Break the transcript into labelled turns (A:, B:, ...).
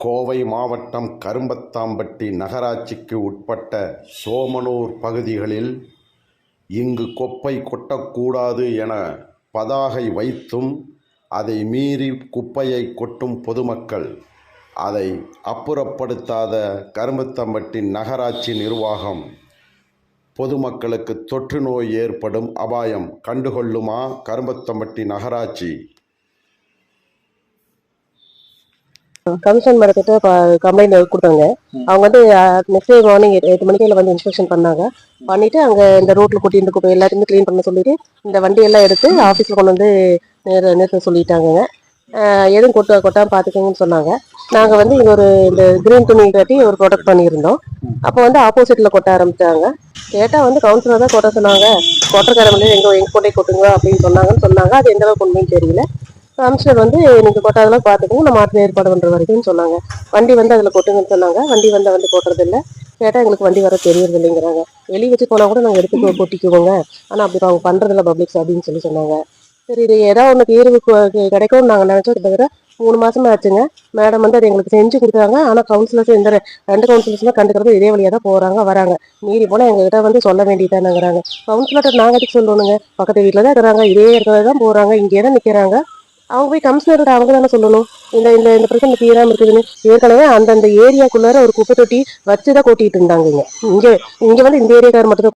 A: கோவை மாவட்டம் கரும்பத்தாம்பட்டி நகராட்சிக்கு உட்பட்ட சோமனூர் பகுதிகளில் இங்கு குப்பை கொட்டக்கூடாது என பதாகை வைத்தும் அதை மீறி குப்பையை கொட்டும் பொதுமக்கள் அதை அப்புறப்படுத்தாத கரும்பத்தம்பட்டி நகராட்சி நிர்வாகம். பொதுமக்களுக்கு தொற்று நோய் ஏற்படும் அபாயம் கண்டுகொள்ளுமா கரும்பத்தம்பட்டி நகராட்சி?
B: கமிஷன் மேடத்திட்ட கம்ப்ளைண்ட் கொடுத்தாங்க. அவங்க வந்து நெக்ஸ்ட் டே மார்னிங் எட்டு மணிக்கு வந்து இன்ஸ்பெக்ஷன் பண்ணாங்க. பண்ணிட்டு அங்க இந்த ரோட்ல கொட்டி இருந்த குப்பை எல்லாத்தையுமே க்ளீன் பண்ண சொல்லிட்டு இந்த வண்டி எல்லாம் எடுத்து ஆஃபீஸ்ல கொண்டு வந்து நேர நிறுத்த சொல்லிட்டாங்க எதுவும் கொட்ட கொட்டாம பாத்துக்கோங்கன்னு சொன்னாங்க. நாங்க வந்து இங்க ஒரு இந்த கிரீன் துணி கட்டி ஒரு ப்ரொடக்ட் பண்ணியிருந்தோம். அப்போ வந்து ஆப்போசிட்ல கொட்ட ஆரம்பிச்சாங்க. கேட்டா வந்து கவுன்சிலர் தான் கொட்ட சொன்னாங்க. கடமையில எங்க எங்க கொண்டே கொட்டுங்க அப்படின்னு சொன்னாங்கன்னு சொன்னாங்க. அது எந்த அளவுக்கு உண்மைன்னு தெரியல. கமிஷனர் வந்து நீங்கள் கொட்டாதெல்லாம் பார்த்துக்கோங்க. நம்ம மாற்று ஏற்பாடு பண்ணுற வரைக்கும் சொன்னாங்க. வண்டி வந்து அதில் கொட்டுங்கன்னு சொன்னாங்க. வண்டி வந்து வந்து கொட்டுறதில்ல. கேட்டால் எங்களுக்கு வண்டி வர தெரியறது இல்லைங்கிறாங்க வெளியே வச்சு போனால் கூட நாங்கள் எடுத்து கொட்டிக்குவோங்க. ஆனால் அப்படி அவங்க பண்ணுறதில்ல பப்ளிக்ஸ் அப்படின்னு சொல்லி சொன்னாங்க. சரி இது ஏதாவது ஒன்று தீர்வு கிடைக்கும்னு நாங்கள் நினச்சோம். தவிர மூணு மாசமா ஆச்சுங்க. மேடம் வந்து அது எங்களுக்கு செஞ்சு கொடுத்தாங்க. ஆனால் கவுன்சிலர்ஸ் இந்த ரெண்டு கவுன்சிலர்ஸுமே கண்டுக்கிறது இதே வழியாக தான் போகிறாங்க வராங்க. மீறி போனால் எங்ககிட்ட வந்து சொல்ல வேண்டியதானுங்கிறாங்க கவுன்சிலர்கிட்ட நாங்கள் சொல்லணுங்க? பக்கத்து வீட்டில் தான் இருக்கிறாங்க. இதே இடத்துல தான் போகிறாங்க இங்கே தான் நிற்கிறாங்க அவங்க போய் கமிஷனர்கிட்ட அவங்க தானே சொல்லணும். இந்த இந்த இந்த பிரச்சனை தீராமல் இருக்குதுன்னு. ஏற்கனவே அந்தந்த ஏரியாக்குள்ளார ஒரு குப்பை தொட்டி வச்சுதான் கொட்டிட்டு இருந்தாங்க இங்கே. இங்கே வந்து இந்த ஏரியாக்கார் மட்டும்